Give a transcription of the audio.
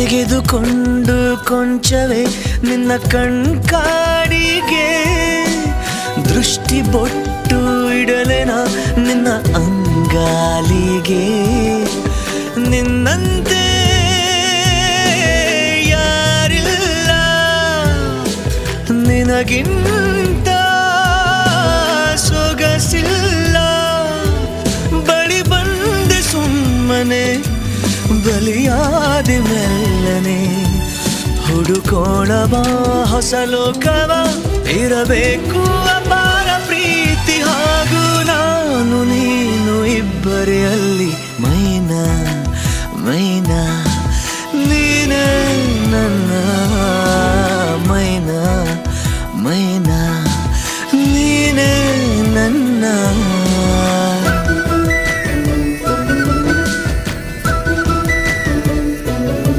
ತೆಗೆದುಕೊಂಡು ಕೊಂಚವೇ ನಿನ್ನ ಕಣ್ಕಾಡಿಗೆ. ದೃಷ್ಟಿ ಬೊಟ್ಟು ಇಡಲೆನ ನಿನ್ನ ಅಂಗಾಲಿಗೆ. ನಿನ್ನಂತೆ ಯಾರಿಲ್ಲ. ನಿನಗಿಂತ ಸೊಗಸಿಲ್ಲ. ಬಳಿ ಬಂದೆ ಸುಮ್ಮನೆ ಬಲಿಯಾದೆ ಬಿಡದೆ ಹುಡುಕೋಣ ಬಾ ಹೊಸ ಲೋಕವ, ಇರಬೇಕು ಅಪಾರ ಪ್ರೀತಿ ಹಾಗೂ ನಾನು ನೀನು ಇಬ್ಬರೇ ಅಲ್ಲಿ, ಮೈನಾ ಮೈನಾ, ನೀನ ನನ್ನ, ಮೈನಾ ಮೈನಾ.